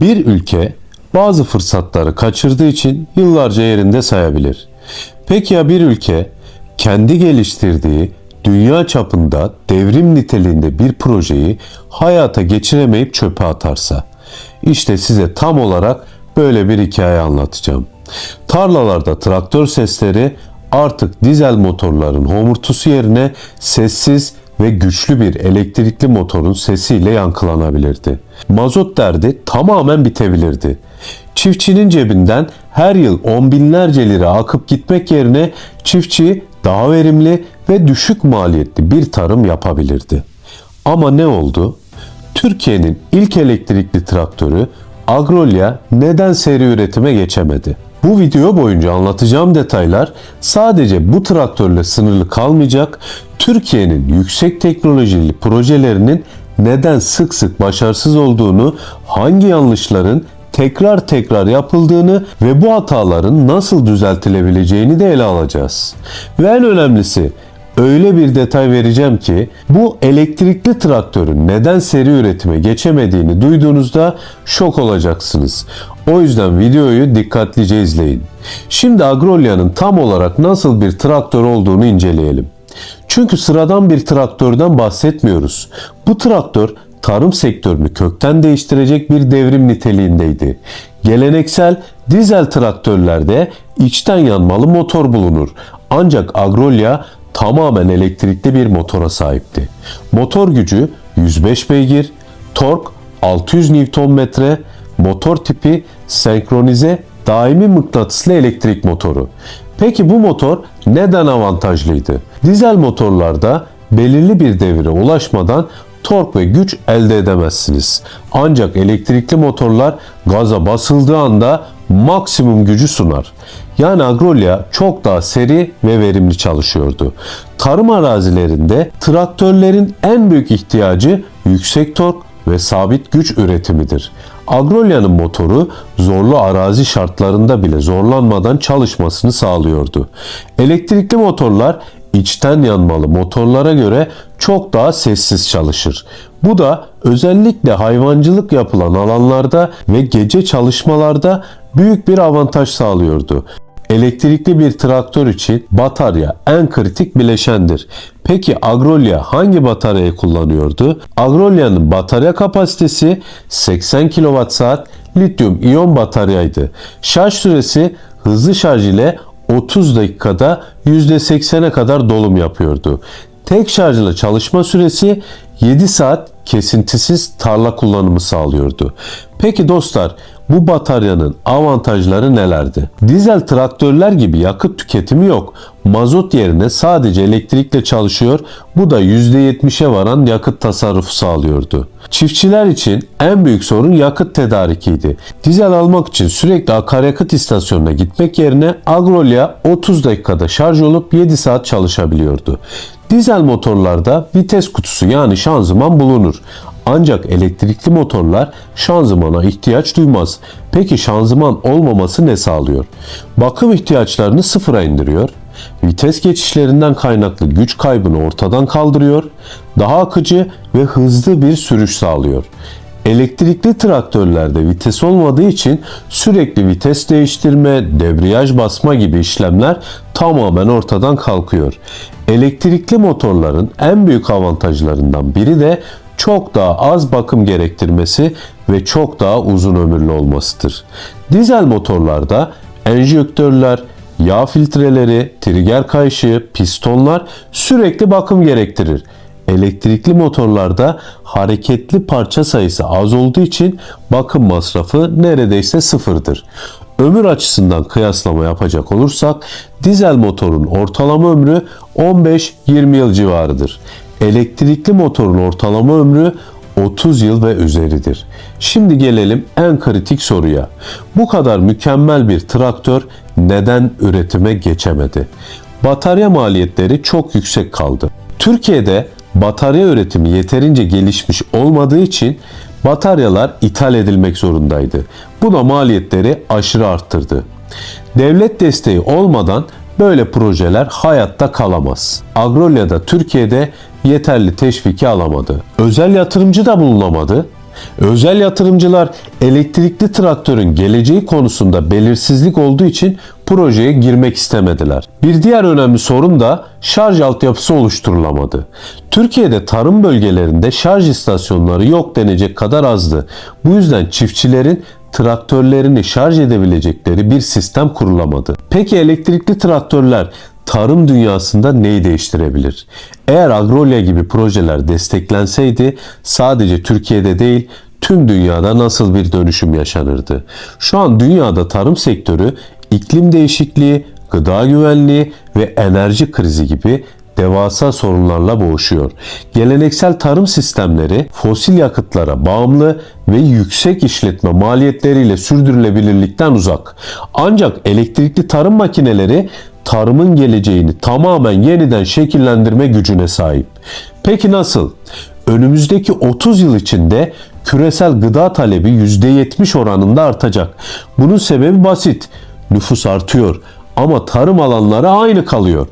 Bir ülke bazı fırsatları kaçırdığı için yıllarca yerinde sayabilir. Peki ya bir ülke kendi geliştirdiği dünya çapında devrim niteliğinde bir projeyi hayata geçiremeyip çöpe atarsa? İşte size tam olarak böyle bir hikaye anlatacağım. Tarlalarda traktör sesleri artık dizel motorların homurtusu yerine sessiz ve güçlü bir elektrikli motorun sesiyle yankılanabilirdi. Mazot derdi tamamen bitebilirdi. Çiftçinin cebinden her yıl on binlerce lira akıp gitmek yerine çiftçi daha verimli ve düşük maliyetli bir tarım yapabilirdi. Ama ne oldu? Türkiye'nin ilk elektrikli traktörü Agrolya neden seri üretime geçemedi? Bu video boyunca anlatacağım detaylar sadece bu traktörle sınırlı kalmayacak, Türkiye'nin yüksek teknolojili projelerinin neden sık sık başarısız olduğunu, hangi yanlışların tekrar tekrar yapıldığını ve bu hataların nasıl düzeltilebileceğini de ele alacağız. Ve en önemlisi öyle bir detay vereceğim ki bu elektrikli traktörün neden seri üretime geçemediğini duyduğunuzda şok olacaksınız. O yüzden videoyu dikkatlice izleyin. Şimdi Agrolya'nın tam olarak nasıl bir traktör olduğunu inceleyelim. Çünkü sıradan bir traktörden bahsetmiyoruz. Bu traktör tarım sektörünü kökten değiştirecek bir devrim niteliğindeydi. Geleneksel dizel traktörlerde içten yanmalı motor bulunur. Ancak Agrolya tamamen elektrikli bir motora sahipti. Motor gücü 105 beygir, tork 600 Nm, motor tipi senkronize daimi mıknatıslı elektrik motoru. Peki bu motor neden avantajlıydı? Dizel motorlarda belirli bir devire ulaşmadan tork ve güç elde edemezsiniz. Ancak elektrikli motorlar gaza basıldığı anda maksimum gücü sunar. Yani Agrolya çok daha seri ve verimli çalışıyordu. Tarım arazilerinde traktörlerin en büyük ihtiyacı yüksek tork ve sabit güç üretimidir. Agrolya'nın motoru zorlu arazi şartlarında bile zorlanmadan çalışmasını sağlıyordu. Elektrikli motorlar içten yanmalı motorlara göre çok daha sessiz çalışır. Bu da özellikle hayvancılık yapılan alanlarda ve gece çalışmalarda büyük bir avantaj sağlıyordu. Elektrikli bir traktör için batarya en kritik bileşendir. Peki Agrolya hangi bataryayı kullanıyordu? Agrolya'nın batarya kapasitesi 80 kWh lityum iyon bataryaydı. Şarj süresi hızlı şarj ile 30 dakikada %80'e kadar dolum yapıyordu. Tek şarjla çalışma süresi 7 saat kesintisiz tarla kullanımı sağlıyordu. Peki dostlar bu bataryanın avantajları nelerdi? Dizel traktörler gibi yakıt tüketimi yok. Mazot yerine sadece elektrikle çalışıyor. Bu da %70'e varan yakıt tasarrufu sağlıyordu. Çiftçiler için en büyük sorun yakıt tedarikiydi. Dizel almak için sürekli akaryakıt istasyonuna gitmek yerine Agrolya 30 dakikada şarj olup 7 saat çalışabiliyordu. Dizel motorlarda vites kutusu yani şanzıman bulunur. Ancak elektrikli motorlar şanzımana ihtiyaç duymaz. Peki şanzıman olmaması ne sağlıyor? Bakım ihtiyaçlarını sıfıra indiriyor. Vites geçişlerinden kaynaklı güç kaybını ortadan kaldırıyor. Daha akıcı ve hızlı bir sürüş sağlıyor. Elektrikli traktörlerde vites olmadığı için sürekli vites değiştirme, debriyaj basma gibi işlemler tamamen ortadan kalkıyor. Elektrikli motorların en büyük avantajlarından biri de çok daha az bakım gerektirmesi ve çok daha uzun ömürlü olmasıdır. Dizel motorlarda enjektörler, yağ filtreleri, trigger kayışı, pistonlar sürekli bakım gerektirir. Elektrikli motorlarda hareketli parça sayısı az olduğu için bakım masrafı neredeyse sıfırdır. Ömür açısından kıyaslama yapacak olursak dizel motorun ortalama ömrü 15-20 yıl civarıdır. Elektrikli motorun ortalama ömrü 30 yıl ve üzeridir. Şimdi gelelim en kritik soruya. Bu kadar mükemmel bir traktör neden üretime geçemedi? Batarya maliyetleri çok yüksek kaldı. Türkiye'de batarya üretimi yeterince gelişmiş olmadığı için bataryalar ithal edilmek zorundaydı. Bu da maliyetleri aşırı arttırdı. Devlet desteği olmadan böyle projeler hayatta kalamaz. Agrolya da Türkiye'de yeterli teşviki alamadı. Özel yatırımcı da bulunamadı. Özel yatırımcılar elektrikli traktörün geleceği konusunda belirsizlik olduğu için projeye girmek istemediler. Bir diğer önemli sorun da şarj altyapısı oluşturulamadı. Türkiye'de tarım bölgelerinde şarj istasyonları yok denecek kadar azdı. Bu yüzden çiftçilerin traktörlerini şarj edebilecekleri bir sistem kurulamadı. Peki elektrikli traktörler tarım dünyasında neyi değiştirebilir? Eğer Agrolya gibi projeler desteklenseydi sadece Türkiye'de değil tüm dünyada nasıl bir dönüşüm yaşanırdı? Şu an dünyada tarım sektörü iklim değişikliği, gıda güvenliği ve enerji krizi gibi devasa sorunlarla boğuşuyor. Geleneksel tarım sistemleri fosil yakıtlara bağımlı ve yüksek işletme maliyetleriyle sürdürülebilirlikten uzak. Ancak elektrikli tarım makineleri tarımın geleceğini tamamen yeniden şekillendirme gücüne sahip. Peki nasıl? Önümüzdeki 30 yıl içinde küresel gıda talebi %70 oranında artacak. Bunun sebebi basit. Nüfus artıyor ama tarım alanları aynı kalıyor.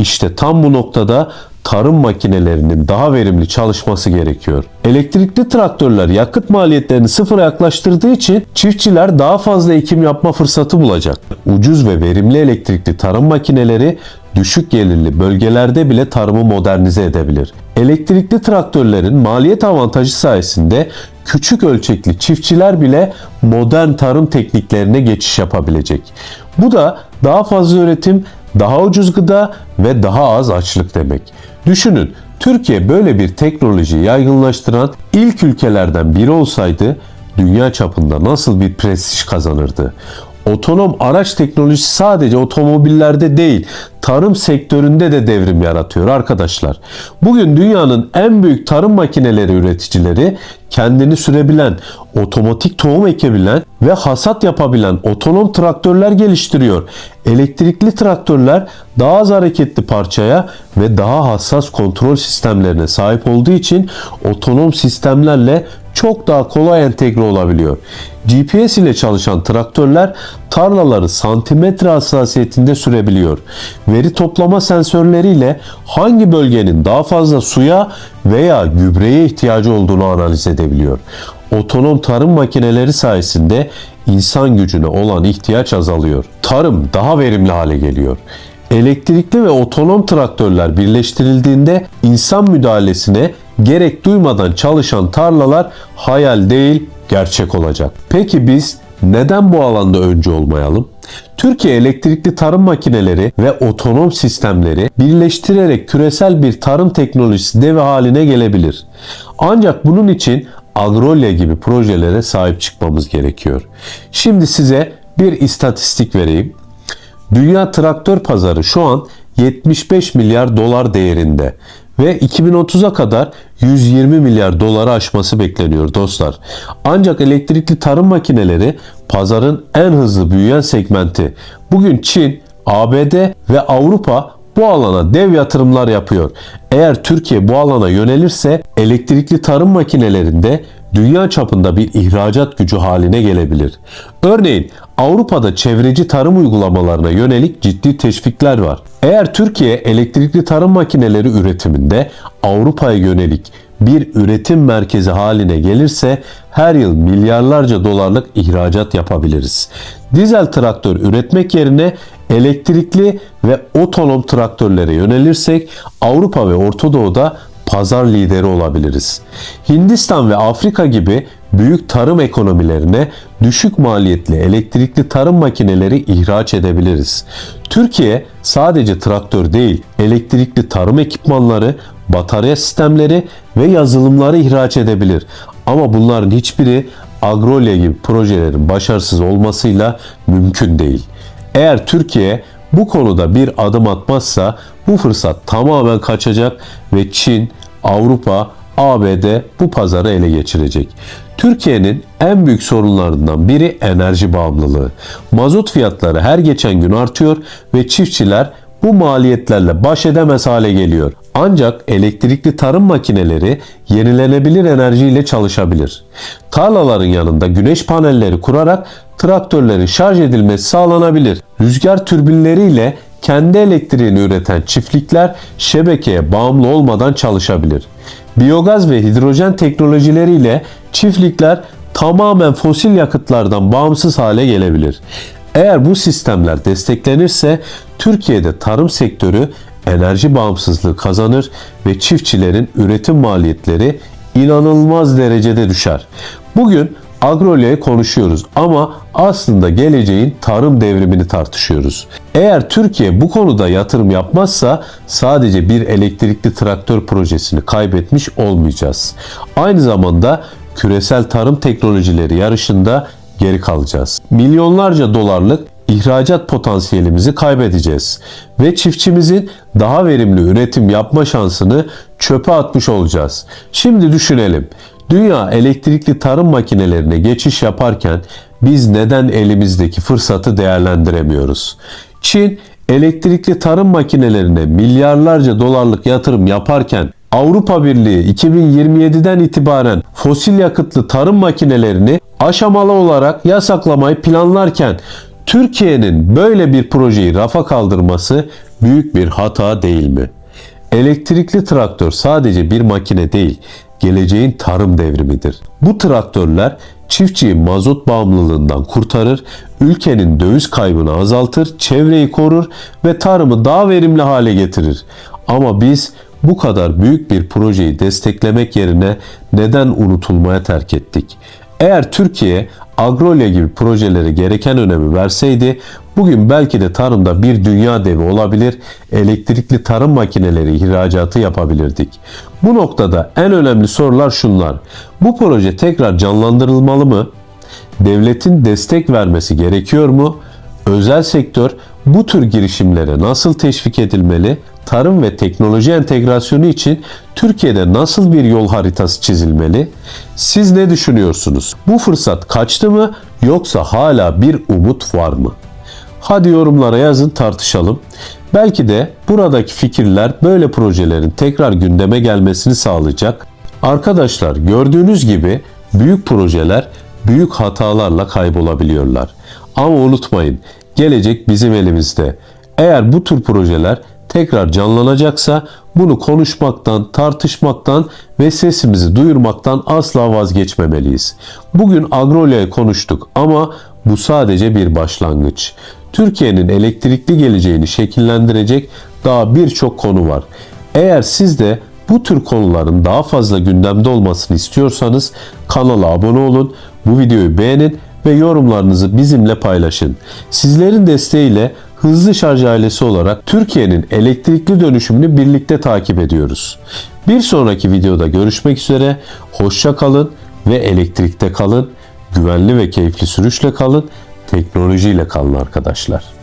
İşte tam bu noktada tarım makinelerinin daha verimli çalışması gerekiyor. Elektrikli traktörler yakıt maliyetlerini sıfıra yaklaştırdığı için çiftçiler daha fazla ekim yapma fırsatı bulacak. Ucuz ve verimli elektrikli tarım makineleri düşük gelirli bölgelerde bile tarımı modernize edebilir. Elektrikli traktörlerin maliyet avantajı sayesinde küçük ölçekli çiftçiler bile modern tarım tekniklerine geçiş yapabilecek. Bu da daha fazla üretim, daha ucuz gıda ve daha az açlık demek. Düşünün Türkiye böyle bir teknolojiyi yaygınlaştıran ilk ülkelerden biri olsaydı dünya çapında nasıl bir prestij kazanırdı? Otonom araç teknolojisi sadece otomobillerde değil, tarım sektöründe de devrim yaratıyor arkadaşlar. Bugün dünyanın en büyük tarım makineleri üreticileri kendini sürebilen, otomatik tohum ekebilen ve hasat yapabilen otonom traktörler geliştiriyor. Elektrikli traktörler daha az hareketli parçaya ve daha hassas kontrol sistemlerine sahip olduğu için otonom sistemlerle çok daha kolay entegre olabiliyor. GPS ile çalışan traktörler tarlaları santimetre hassasiyetinde sürebiliyor. Veri toplama sensörleriyle hangi bölgenin daha fazla suya veya gübreye ihtiyacı olduğunu analiz edebiliyor. Otonom tarım makineleri sayesinde insan gücüne olan ihtiyaç azalıyor. Tarım daha verimli hale geliyor. Elektrikli ve otonom traktörler birleştirildiğinde insan müdahalesine gerek duymadan çalışan tarlalar hayal değil gerçek olacak. Peki biz neden bu alanda önce olmayalım? Türkiye elektrikli tarım makineleri ve otonom sistemleri birleştirerek küresel bir tarım teknolojisi devi haline gelebilir. Ancak bunun için Agrolya gibi projelere sahip çıkmamız gerekiyor. Şimdi size bir istatistik vereyim. Dünya traktör pazarı şu an 75 milyar dolar değerinde ve 2030'a kadar 120 milyar doları aşması bekleniyor dostlar. Ancak elektrikli tarım makineleri pazarın en hızlı büyüyen segmenti. Bugün Çin, ABD ve Avrupa bu alana dev yatırımlar yapıyor. Eğer Türkiye bu alana yönelirse elektrikli tarım makinelerinde dünya çapında bir ihracat gücü haline gelebilir. Örneğin Avrupa'da çevreci tarım uygulamalarına yönelik ciddi teşvikler var. Eğer Türkiye elektrikli tarım makineleri üretiminde Avrupa'ya yönelik bir üretim merkezi haline gelirse her yıl milyarlarca dolarlık ihracat yapabiliriz. Dizel traktör üretmek yerine elektrikli ve otonom traktörlere yönelirsek Avrupa ve Orta Doğu'da pazar lideri olabiliriz. Hindistan ve Afrika gibi büyük tarım ekonomilerine düşük maliyetli elektrikli tarım makineleri ihraç edebiliriz. Türkiye sadece traktör değil, elektrikli tarım ekipmanları, batarya sistemleri ve yazılımları ihraç edebilir. Ama bunların hiçbiri Agrolya gibi projelerin başarısız olmasıyla mümkün değil. Eğer Türkiye bu konuda bir adım atmazsa bu fırsat tamamen kaçacak ve Çin, Avrupa, ABD bu pazarı ele geçirecek. Türkiye'nin en büyük sorunlarından biri enerji bağımlılığı. Mazot fiyatları her geçen gün artıyor ve çiftçiler bu maliyetlerle baş edemez hale geliyor. Ancak elektrikli tarım makineleri yenilenebilir enerjiyle çalışabilir. Tarlaların yanında güneş panelleri kurarak traktörlerin şarj edilmesi sağlanabilir. Rüzgar türbinleriyle kendi elektriğini üreten çiftlikler şebekeye bağımlı olmadan çalışabilir. Biyogaz ve hidrojen teknolojileriyle çiftlikler tamamen fosil yakıtlardan bağımsız hale gelebilir. Eğer bu sistemler desteklenirse Türkiye'de tarım sektörü enerji bağımsızlığı kazanır ve çiftçilerin üretim maliyetleri inanılmaz derecede düşer. Bugün Agrolya konuşuyoruz ama aslında geleceğin tarım devrimini tartışıyoruz. Eğer Türkiye bu konuda yatırım yapmazsa sadece bir elektrikli traktör projesini kaybetmiş olmayacağız. Aynı zamanda küresel tarım teknolojileri yarışında geri kalacağız. Milyonlarca dolarlık ihracat potansiyelimizi kaybedeceğiz ve çiftçimizin daha verimli üretim yapma şansını çöpe atmış olacağız. Şimdi düşünelim. Dünya elektrikli tarım makinelerine geçiş yaparken biz neden elimizdeki fırsatı değerlendiremiyoruz? Çin elektrikli tarım makinelerine milyarlarca dolarlık yatırım yaparken Avrupa Birliği 2027'den itibaren fosil yakıtlı tarım makinelerini aşamalı olarak yasaklamayı planlarken Türkiye'nin böyle bir projeyi rafa kaldırması büyük bir hata değil mi? Elektrikli traktör sadece bir makine değil, geleceğin tarım devrimidir. Bu traktörler çiftçiyi mazot bağımlılığından kurtarır, ülkenin döviz kaybını azaltır, çevreyi korur ve tarımı daha verimli hale getirir. Ama biz bu kadar büyük bir projeyi desteklemek yerine neden unutulmaya terk ettik? Eğer Türkiye Agrolya gibi projelere gereken önemi verseydi bugün belki de tarımda bir dünya devi olabilir, elektrikli tarım makineleri ihracatı yapabilirdik. Bu noktada en önemli sorular şunlar. Bu proje tekrar canlandırılmalı mı? Devletin destek vermesi gerekiyor mu? Özel sektör bu tür girişimlere nasıl teşvik edilmeli? Tarım ve teknoloji entegrasyonu için Türkiye'de nasıl bir yol haritası çizilmeli? Siz ne düşünüyorsunuz? Bu fırsat kaçtı mı yoksa hala bir umut var mı? Hadi yorumlara yazın tartışalım. Belki de buradaki fikirler böyle projelerin tekrar gündeme gelmesini sağlayacak. Arkadaşlar gördüğünüz gibi büyük projeler büyük hatalarla kaybolabiliyorlar. Ama unutmayın gelecek bizim elimizde. Eğer bu tür projeler tekrar canlanacaksa bunu konuşmaktan, tartışmaktan ve sesimizi duyurmaktan asla vazgeçmemeliyiz. Bugün Agrolya'yı konuştuk ama bu sadece bir başlangıç. Türkiye'nin elektrikli geleceğini şekillendirecek daha birçok konu var. Eğer siz de bu tür konuların daha fazla gündemde olmasını istiyorsanız kanala abone olun, bu videoyu beğenin ve yorumlarınızı bizimle paylaşın. Sizlerin desteğiyle Hızlı Şarj ailesi olarak Türkiye'nin elektrikli dönüşümünü birlikte takip ediyoruz. Bir sonraki videoda görüşmek üzere. Hoşça kalın ve elektrikte kalın. Güvenli ve keyifli sürüşle kalın. Teknolojiyle kalın arkadaşlar.